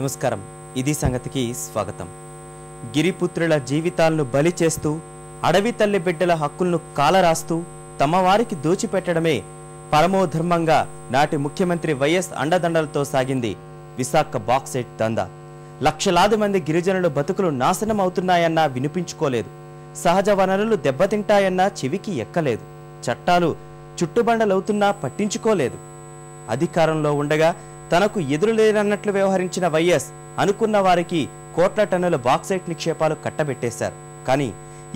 నమస్కారం. ఇది సంగతికి స్వాగతం. గిరిపుత్రుల జీవితాలను బలి చేస్తూ అడవి తల్లి బిడ్డల హక్కులను కాలరాస్తూ తమ వారికి దోచిపెట్టడమే పరమోధర్మంగా నాటి ముఖ్యమంత్రి వైఎస్ అండదండలతో సాగింది విశాఖ బాక్సైట్ దందా. లక్షలాది మంది గిరిజనుల బతుకులు నాశనం అవుతున్నాయన్నా వినిపించుకోలేదు. సహజ వనరులు దెబ్బతింటాయన్నా చెవికి ఎక్కలేదు. చట్టాలు చుట్టుబండలవుతున్నా పట్టించుకోలేదు. అధికారంలో ఉండగా తనకు ఎదురులేనన్నట్లు వ్యవహరించిన వైఎస్ అనుకున్న వారికి కోట్ల టన్నుల బాక్సైట్ నిక్షేపాలు కట్టబెట్టేశారు. కానీ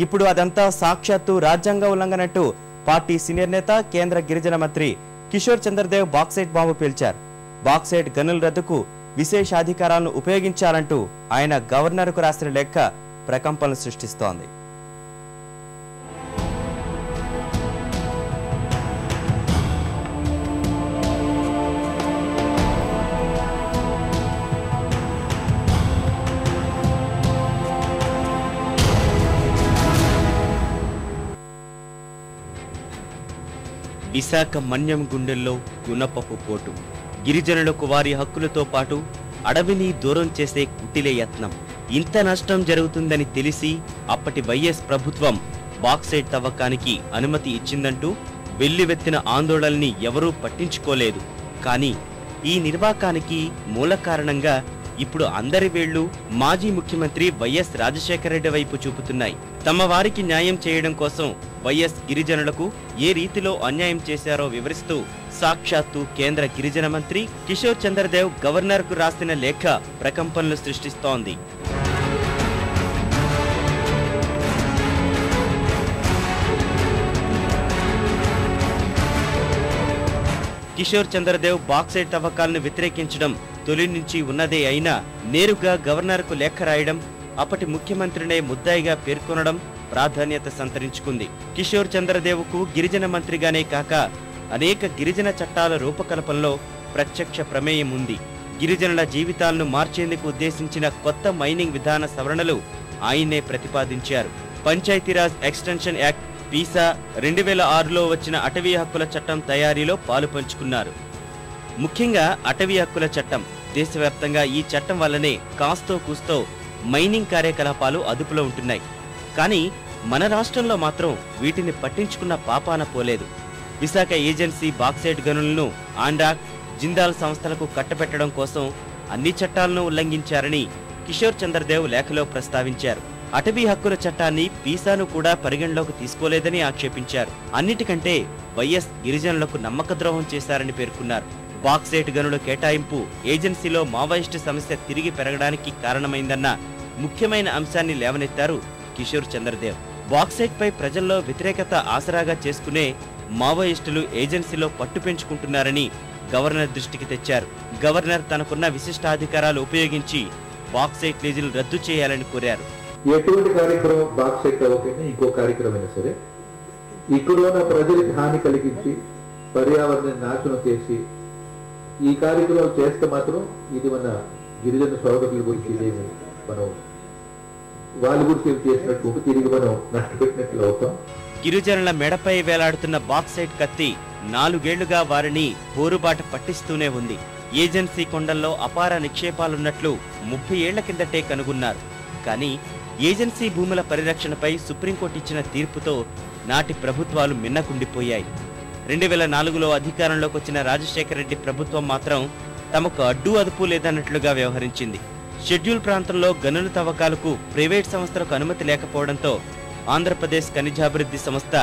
ఇప్పుడు అదంతా సాక్షాత్తు రాజ్యాంగ ఉల్లంఘనట్టు పార్టీ సీనియర్ నేత కేంద్ర గిరిజన మంత్రి కిషోర్ చంద్రదేవ్ బాక్సైట్ బాంబు పేల్చారు. బాక్సైట్ గనుల రద్దుకు విశేషాధికారాలను ఉపయోగించాలంటూ ఆయన గవర్నర్కు రాసిన లెక్క ప్రకంపనలు సృష్టిస్తోంది. విశాఖ మన్యం గుండెల్లో గుణపపు పోటు. గిరిజనులకు వారి హక్కులతో పాటు అడవిని దూరం చేసే కుటిలే యత్నం. ఇంత నష్టం జరుగుతుందని తెలిసి అప్పటి వైఎస్ ప్రభుత్వం బాక్సైట్ తవ్వకానికి అనుమతి ఇచ్చిందంటూ వెల్లివెత్తిన ఆందోళనని ఎవరూ పట్టించుకోలేదు. కానీ ఈ నిర్వాకానికి మూల కారణంగా ఇప్పుడు అందరి వేళ్ళు మాజీ ముఖ్యమంత్రి వైఎస్ రాజశేఖరరెడ్డి వైపు చూపుతున్నాయి. తమ వారికి న్యాయం చేయడం కోసం వైఎస్ గిరిజనులకు ఏ రీతిలో అన్యాయం చేశారో వివరిస్తూ సాక్షాత్తు కేంద్ర గిరిజన మంత్రి కిషోర్ చంద్రదేవ్ గవర్నర్కు రాసిన లేఖ ప్రకంపనలు సృష్టిస్తోంది. కిషోర్ చంద్రదేవ్ బాక్సైట్ తవ్వకాలను వ్యతిరేకించడం తొలి నుంచి ఉన్నదే అయినా నేరుగా గవర్నర్కు లేఖ రాయడం అప్పటి ముఖ్యమంత్రినే ముద్దాయిగా పేర్కొనడం ప్రాధాన్యత సంతరించుకుంది. కిషోర్ చంద్రదేవ్కు గిరిజన మంత్రిగానే కాక అనేక గిరిజన చట్టాల రూపకల్పనలో ప్రత్యక్ష ప్రమేయం ఉంది. గిరిజనుల జీవితాలను మార్చేందుకు ఉద్దేశించిన కొత్త మైనింగ్ విధాన సవరణలు ఆయనే ప్రతిపాదించారు. పంచాయతీరాజ్ ఎక్స్టెన్షన్ యాక్ట్ పీసా రెండు వేల ఆరులో వచ్చిన అటవీ హక్కుల చట్టం తయారీలో పాలు పంచుకున్నారు. ముఖ్యంగా అటవీ హక్కుల చట్టం దేశవ్యాప్తంగా ఈ చట్టం వల్లనే కాస్తో కూస్తో మైనింగ్ కార్యకలాపాలు అదుపులో ఉంటున్నాయి. కానీ మన రాష్ట్రంలో మాత్రం వీటిని పట్టించుకున్న పాపాన పోలేదు. విశాఖ ఏజెన్సీ బాక్సైట్ గనులను ఆండాక్ జిందాల్ సంస్థలకు కట్టబెట్టడం కోసం అన్ని చట్టాలను ఉల్లంఘించారని కిషోర్ చంద్రదేవ్ లేఖలో ప్రస్తావించారు. అటవీ హక్కుల చట్టాన్ని పీసాను కూడా పరిగణలోకి తీసుకోలేదని ఆక్షేపించారు. అన్నిటికంటే వైఎస్ గిరిజనులకు నమ్మక ద్రోహం చేశారని పేర్కొన్నారు. బాక్సైట్ గనుల కేటాయింపు ఏజెన్సీలో మావోయిస్టు సమస్య తిరిగి పెరగడానికి కారణమైందన్న ముఖ్యమైన అంశాన్ని లేవనెత్తారు కిషోర్ చంద్రదేవ్. బాక్సైట్ పై ప్రజల్లో వ్యతిరేకత ఆసరాగా చేసుకునే మావోయిస్టులు ఏజెన్సీలో పట్టు పెంచుకుంటున్నారని గవర్నర్ దృష్టికి తెచ్చారు. గవర్నర్ తనకున్న విశిష్టాధికారాలు ఉపయోగించి బాక్సైట్ లీజులు రద్దు చేయాలని కోరారు. ఎటువంటి కార్యక్రమం బాక్సైట్ అవ్వకైనా ఇంకో కార్యక్రమం సరే ఇక్కడ ఉన్న ప్రజలకు హాని కలిగించి పర్యావరణాన్ని నాశనం చేసి ఈ కార్యక్రమాలు చేస్తే మాత్రం ఇది మన గిరిజన సోదరుల గురించి ఇదేమి మనం వాళ్ళ గురించి ఏం చేసినట్టు తిరిగి మనం నష్టపెట్టినట్లు అవుతాం. గిరిజనుల మెడపై వేలాడుతున్న బాక్సైట్ కత్తి నాలుగేళ్ళుగా వారిని పోరుబాట పట్టిస్తూనే ఉంది. ఏజెన్సీ కొండల్లో అపార నిక్షేపాలున్నట్లు ముప్పై ఏళ్ళ కిందటే కనుగొన్నారు. కానీ ఏజెన్సీ భూముల పరిరక్షణపై సుప్రీంకోర్టు ఇచ్చిన తీర్పుతో నాటి ప్రభుత్వాలు మిన్నకుండిపోయాయి. రెండు వేల నాలుగులో అధికారంలోకి వచ్చిన రాజశేఖర రెడ్డి ప్రభుత్వం మాత్రం తమకు అడ్డు అదుపు లేదన్నట్లుగా వ్యవహరించింది. షెడ్యూల్ ప్రాంతంలో గనుల తవ్వకాలకు ప్రైవేట్ సంస్థలకు అనుమతి లేకపోవడంతో ఆంధ్రప్రదేశ్ ఖనిజాభివృద్ధి సంస్థ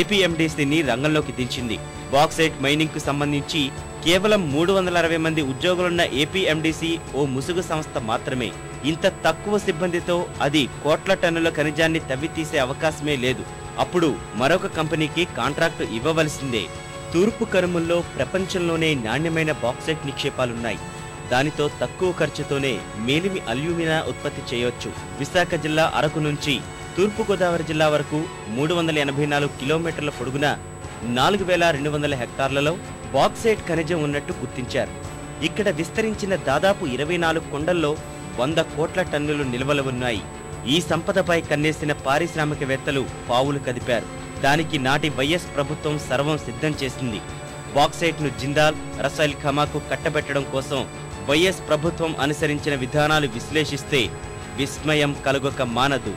ఏపీఎండీసీని రంగంలోకి దించింది. బాక్సైట్ మైనింగ్కు సంబంధించి కేవలం మూడు వందల అరవై మంది ఉద్యోగులున్న ఏపీఎండీసీ ఓ ముసుగు సంస్థ మాత్రమే. ఇంత తక్కువ సిబ్బందితో అది కోట్ల టన్నుల ఖనిజాన్ని తవ్వితీసే అవకాశమే లేదు. అప్పుడు మరొక కంపెనీకి కాంట్రాక్టు ఇవ్వవలసిందే. తూర్పు కరుముల్లో ప్రపంచంలోనే నాణ్యమైన బాక్సైట్ నిక్షేపాలున్నాయి. దానితో తక్కువ ఖర్చుతోనే మేలిమి అల్యూమినా ఉత్పత్తి చేయవచ్చు విశాఖ జిల్లా అరకు నుంచి తూర్పుగోదావరి జిల్లా వరకు మూడు వందల ఎనభై నాలుగు కిలోమీటర్ల పొడుగున నాలుగు వేల రెండు వందల హెక్టార్లలో బాక్సైట్ ఖనిజం ఉన్నట్టు గుర్తించారు. ఇక్కడ విస్తరించిన దాదాపు ఇరవై నాలుగు కొండల్లో వంద కోట్ల టన్నులు నిల్వలు ఉన్నాయి. ఈ సంపదపై కన్నేసిన పారిశ్రామికవేత్తలు పావులు కదిపారు. దానికి నాటి వైఎస్ ప్రభుత్వం సర్వం సిద్ధం చేసింది. బాక్సైట్ను జిందాల్ రసైల్ ఖమాకు కట్టబెట్టడం కోసం వైఎస్ ప్రభుత్వం అనుసరించిన విధానాలు విశ్లేషిస్తే విస్మయం కలుగొక మానదు.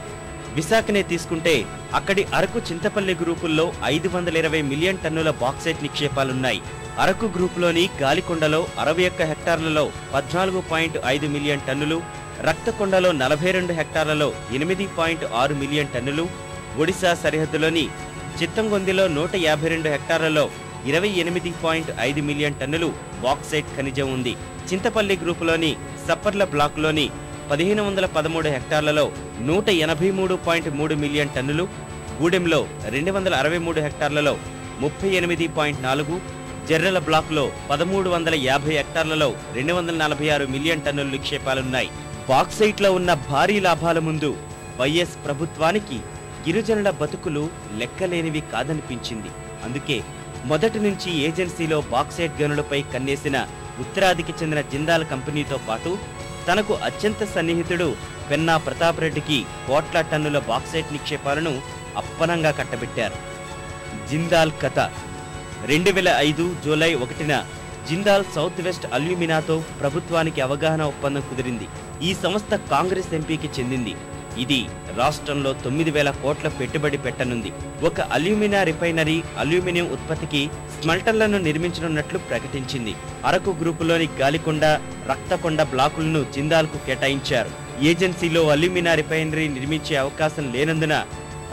విశాఖనే తీసుకుంటే అక్కడి అరకు చింతపల్లి గ్రూపుల్లో ఐదు వందల ఇరవై మిలియన్ టన్నుల బాక్సైట్ నిక్షేపాలున్నాయి. అరకు గ్రూపులోని గాలికొండలో అరవై ఒక్క హెక్టార్లలో పద్నాలుగు పాయింట్ ఐదు మిలియన్ టన్నులు రక్తకొండలో నలభై రెండు హెక్టార్లలో ఎనిమిది పాయింట్ ఆరు మిలియన్ టన్నులు ఒడిశా సరిహద్దులోని చిత్తంగొందిలో నూట యాభై రెండు హెక్టార్లలో ఇరవై ఎనిమిది పాయింట్ ఐదు మిలియన్ టన్నులు బాక్సైట్ ఖనిజం ఉంది. చింతపల్లి గ్రూపులోని సప్పర్ల బ్లాక్లోని పదిహేను వందల పదమూడు హెక్టార్లలో నూట ఎనభై మూడు పాయింట్ మూడు మిలియన్ టన్నులు గూడెంలో రెండు వందల అరవై మూడు హెక్టార్లలో ముప్పై ఎనిమిది పాయింట్ నాలుగు జర్రెల బ్లాక్లో పదమూడు వందల యాభై హెక్టార్లలో రెండు వందల నలభై ఆరు మిలియన్ టన్నుల నిక్షేపాలున్నాయి. బాక్సైట్లో ఉన్న భారీ లాభాల ముందు వైఎస్ ప్రభుత్వానికి గిరిజనుల బతుకులు లెక్కలేనివి కాదనిపించింది. అందుకే మొదటి నుంచి ఏజెన్సీలో బాక్సైట్ గనులపై కన్నేసిన ఉత్తరాదికి చెందిన జిందాల్ కంపెనీతో పాటు తనకు అత్యంత సన్నిహితుడు పెన్నా ప్రతాప్ రెడ్డికి కోట్ల టన్నుల బాక్సైట్ నిక్షేపాలను అప్పనంగా కట్టబెట్టారు. జిందాల్ కథ. రెండు వేల ఐదు జూలై ఒకటిన జిందాల్ సౌత్ వెస్ట్ అల్యూమినాతో ప్రభుత్వానికి అవగాహన ఒప్పందం కుదిరింది. ఈ సంస్థ కాంగ్రెస్ ఎంపీకి చెందింది. ఇది రాష్ట్రంలో తొమ్మిది వేల కోట్ల పెట్టుబడి పెట్టనుంది. ఒక అల్యూమినా రిఫైనరీ అల్యూమినియం ఉత్పత్తికి స్మల్టర్లను నిర్మించనున్నట్లు ప్రకటించింది. అరకు గ్రూపులోని గాలికొండ రక్తకొండ బ్లాకులను జిందాల్కు కేటాయించారు. ఏజెన్సీలో అల్యూమినా రిఫైనరీ నిర్మించే అవకాశం లేనందున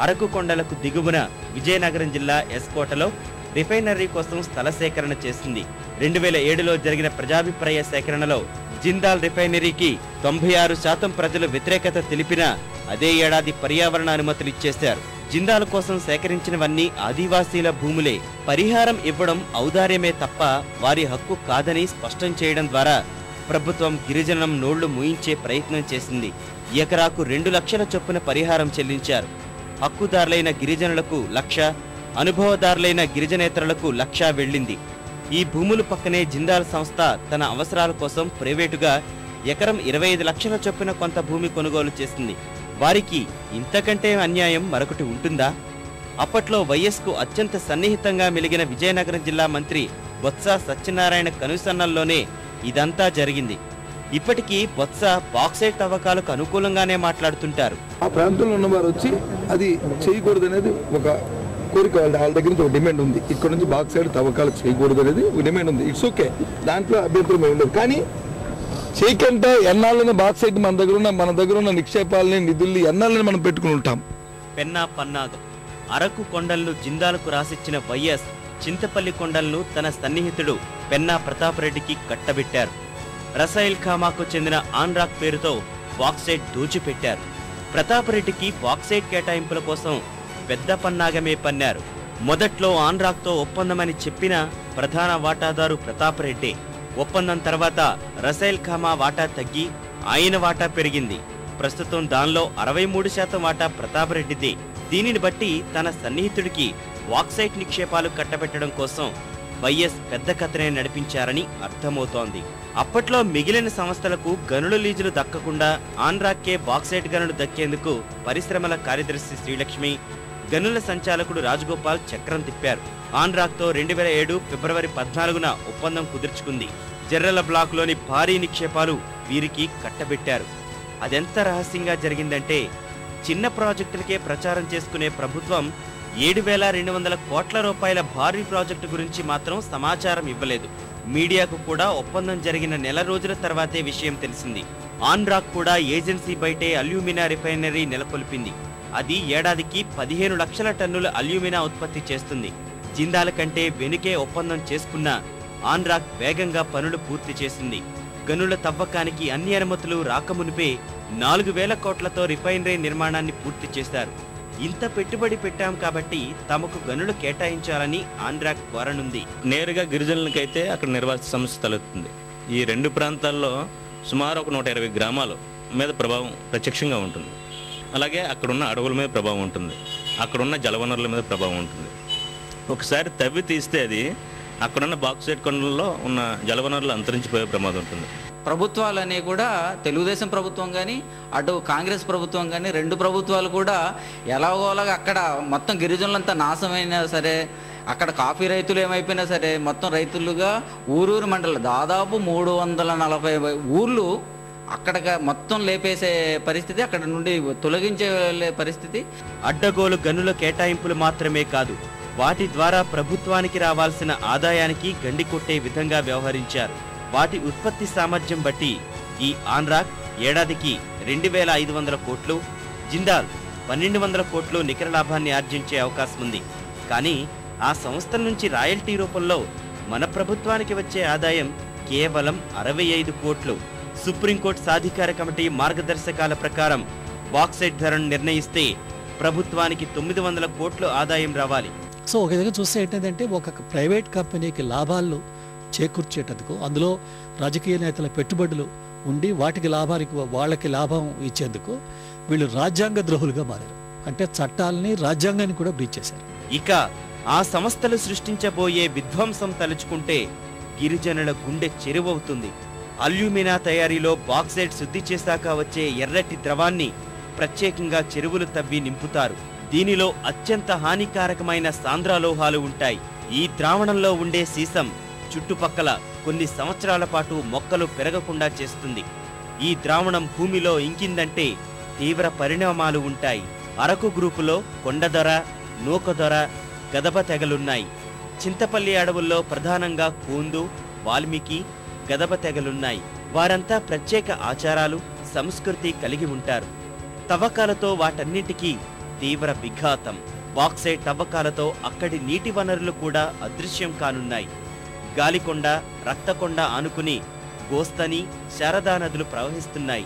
అరకు కొండలకు దిగువన విజయనగరం జిల్లా ఎస్కోటలో రిఫైనరీ కోసం స్థల సేకరణ చేసింది. రెండు వేల ఏడులో జరిగిన ప్రజాభిప్రాయ సేకరణలో జిందాల్ రిఫైనరీకి తొంభై ఆరు శాతం ప్రజలు వ్యతిరేకత తెలిపినా అదే ఏడాది పర్యావరణ అనుమతులు ఇచ్చేశారు. జిందాల కోసం సేకరించినవన్నీ ఆదివాసీల భూములే. పరిహారం ఇవ్వడం ఔదార్యమే తప్ప వారి హక్కు కాదని స్పష్టం చేయడం ద్వారా ప్రభుత్వం గిరిజనం నోళ్ళు మూయించే ప్రయత్నం చేసింది. ఎకరాకు రెండు లక్షల చొప్పున పరిహారం చెల్లించారు. హక్కుదారులైన గిరిజనులకు లక్ష అనుభవదారులైన గిరిజనేతరులకు లక్షా వెళ్ళింది. ఈ భూముల పక్కనే జిందాల్ సంస్థ తన అవసరాల కోసం ప్రైవేటుగా ఎకరం ఇరవై ఐదు లక్షల చొప్పున కొంత భూమి కొనుగోలు చేసింది. వారికి ఇంతకంటే అన్యాయం మరొకటి ఉంటుందా? అప్పట్లో వైఎస్కు అత్యంత సన్నిహితంగా మెలిగిన విజయనగరం జిల్లా మంత్రి బొత్స సత్యనారాయణ కనుసన్నల్లోనే ఇదంతా జరిగింది. ఇప్పటికీ బొత్స బాక్సైట్ తవ్వకాలకు అనుకూలంగానే మాట్లాడుతుంటారు. ఆ ప్రాంతంలో ఉన్నవారు వచ్చి అది చేయకూడదు అనేది ఒక కోరిక వాళ్ళ దగ్గర నుంచి ఒక డిమాండ్ ఉంది. ఇక్కడ నుంచి బాక్స్ సైడ్ తవ్వకాలు చేయకూడదు అనేది ఒక డిమాండ్ ఉంది. ఇట్స్ ఓకే దాంట్లో అభ్యంతరం ఏమి ఉండదు కానీ చేయకంటే ఎన్నాళ్ళని బాక్ సైడ్ మన దగ్గర ఉన్న మన దగ్గర ఉన్న నిక్షేపాలని నిధుల్ని ఎన్నాళ్ళని మనం పెట్టుకుని ఉంటాం. పెన్నా పన్నాగం. అరకు కొండలను జిందాలకు రాసిచ్చిన వైఎస్ చింతపల్లి కొండలను తన సన్నిహితుడు పెన్నా ప్రతాప్ రెడ్డికి కట్టబెట్టారు. రసాయిల్ ఖామాకు చెందిన ఆన్రాక్ పేరుతో బాక్సైట్ దోచిపెట్టారు. ప్రతాపరెడ్డికి బాక్సైట్ కేటాయింపుల కోసం పెద్ద పన్నాగమే పన్నారు. మొదట్లో ఆన్రాక్తో ఒప్పందమని చెప్పిన ప్రధాన వాటాదారు ప్రతాప్ రెడ్డి. ఒప్పందం తర్వాత రసైల్ ఖామా వాటా తగ్గి ఆయన వాటా పెరిగింది. ప్రస్తుతం దానిలో అరవై మూడు శాతం వాటా ప్రతాప్ రెడ్డిది. దీనిని బట్టి తన సన్నిహితుడికి బాక్సైట్ నిక్షేపాలు కట్టబెట్టడం కోసం వైఎస్ పెద్ద కథనే నడిపించారని అర్థమవుతోంది. అప్పట్లో మిగిలిన సంస్థలకు గనుల లీజులు దక్కకుండా ఆంధ్రాకే బాక్సైట్ గనులు దక్కేందుకు పరిశ్రమల కార్యదర్శి శ్రీలక్ష్మి గనుల సంచాలకుడు రాజగోపాల్ చక్రం తిప్పారు. ఆన్రాక్తో రెండు వేల ఏడు ఫిబ్రవరి పద్నాలుగున ఒప్పందం కుదుర్చుకుంది. జర్రల బ్లాక్లోని భారీ నిక్షేపాలు వీరికి కట్టబెట్టారు. అదెంత రహస్యంగా జరిగిందంటే చిన్న ప్రాజెక్టులకే ప్రచారం చేసుకునే ప్రభుత్వం ఏడు వేల రెండు వందల కోట్ల రూపాయల భారీ ప్రాజెక్టు గురించి మాత్రం సమాచారం ఇవ్వలేదు. మీడియాకు కూడా ఒప్పందం జరిగిన నెల రోజుల తర్వాతే విషయం తెలిసింది. ఆన్రాక్ కూడా ఏజెన్సీ బయటే అల్యూమినా రిఫైనరీ నెలకొల్పింది. అది ఏడాదికి పదిహేను లక్షల టన్నుల అల్యూమినా ఉత్పత్తి చేస్తుంది. జిందాల కంటే వెనుకే ఒప్పందం చేసుకున్న ఆన్రాక్ వేగంగా పనులు పూర్తి చేసింది. గనుల తవ్వకానికి అన్ని అనుమతులు రాకమునిపే నాలుగు వేల కోట్లతో రిఫైనరీ నిర్మాణాన్ని పూర్తి చేశారు. ఇంత పెట్టుబడి పెట్టాం కాబట్టి తమకు గనులు కేటాయించాలని ఆంధ్రాక్ కోరనుంది. నేరుగా గిరిజనులకైతే అక్కడ నిర్వాసిత సమస్య తలెత్తుంది. ఈ రెండు ప్రాంతాల్లో సుమారు ఒక నూట ఇరవై గ్రామాల మీద ప్రభావం ప్రత్యక్షంగా ఉంటుంది. అలాగే అక్కడున్న అడవుల మీద ప్రభావం ఉంటుంది. అక్కడున్న జలవనరుల మీద ప్రభావం ఉంటుంది. ఒకసారి తవ్వి తీస్తే అది అక్కడున్న బాక్సైట్ కొండల్లో ఉన్న జలవనరులు అంతరించిపోయే ప్రమాదం ఉంటుంది. ప్రభుత్వాలు కూడా తెలుగుదేశం ప్రభుత్వం కానీ అటు కాంగ్రెస్ ప్రభుత్వం కానీ రెండు ప్రభుత్వాలు కూడా ఎలాగోలాగా అక్కడ మొత్తం గిరిజనులంతా నాశమైనా సరే అక్కడ కాఫీ రైతులు ఏమైపోయినా సరే మొత్తం రైతులుగా ఊరూరు మండలం దాదాపు మూడు వందల నలభై ఊర్లు అక్కడ మొత్తం లేపేసే పరిస్థితి అక్కడ నుండి తొలగించే పరిస్థితి. అడ్డగోలు గనుల కేటాయింపులు మాత్రమే కాదు వాటి ద్వారా ప్రభుత్వానికి రావాల్సిన ఆదాయానికి గండి కొట్టే విధంగా వ్యవహరించారు. వాటి ఉత్పత్తి సామర్థ్యం బట్టి ఈ ఆన్రాక్ ఏడాదికి రెండు వేల ఐదు వందల కోట్లు జిందాల్ పన్నెండు వందల కోట్లు నికర లాభాన్ని ఆర్జించే అవకాశం ఉంది. కానీ ఆ సంస్థల నుంచి రాయల్టీ రూపంలో మన ప్రభుత్వానికి వచ్చే ఆదాయం కేవలం అరవై ఐదు కోట్లు. సుప్రీంకోర్టు సాధికార కమిటీ మార్గదర్శకాల ప్రకారం బాక్సైట్ ధరను నిర్ణయిస్తే ప్రభుత్వానికి తొమ్మిది వందల కోట్లు ఆదాయం రావాలి. సో ఒక విధంగా చూస్తే ఏంటంటే ఒక ప్రైవేట్ కంపెనీకి లాభాలు చేకూర్చేటందుకు అందులో రాజకీయ నేతల పెట్టుబడులు ఉండి వాటికి లాభానికి వాళ్ళకి లాభం ఇచ్చేందుకు వీళ్ళు రాజ్యాంగ ద్రోహులుగా మారారు. అంటే చట్టాలని రాజ్యాంగాన్ని కూడా బ్రీచ్ చేశారు. ఇక ఆ సంస్థలు సృష్టించబోయే విధ్వంసం తలుచుకుంటే గిరిజనుల గుండె చెరువవుతుంది. అల్యూమినా తయారీలో బాక్సైట్ శుద్ధి చేశాక వచ్చే ఎర్రటి ద్రవాన్ని ప్రత్యేకంగా చెరువులు తవ్వి నింపుతారు. దీనిలో అత్యంత హానికారకమైన సాంద్రాలోహాలు ఉంటాయి. ఈ ద్రావణంలో ఉండే సీసం చుట్టుపక్కల కొన్ని సంవత్సరాల పాటు మొక్కలు పెరగకుండా చేస్తుంది. ఈ ద్రావణం భూమిలో ఇంకిందంటే తీవ్ర పరిణామాలు ఉంటాయి. అరకు గ్రూపులో కొండదొర నూకదొర గదబ తెగలున్నాయి. చింతపల్లి అడవుల్లో ప్రధానంగా కూందు వాల్మీకి గదబ తెగలున్నాయి. వారంతా ప్రత్యేక ఆచారాలు సంస్కృతి కలిగి ఉంటారు. తవ్వకాలతో వాటన్నిటికీ తీవ్ర విఘాతం. బాక్సైట్ తవ్వకాలతో అక్కడి నీటి వనరులు కూడా అదృశ్యం కానున్నాయి. గాలికొండ రక్తకొండ ఆనుకుని గోస్తని శారదా నదులు ప్రవహిస్తున్నాయి.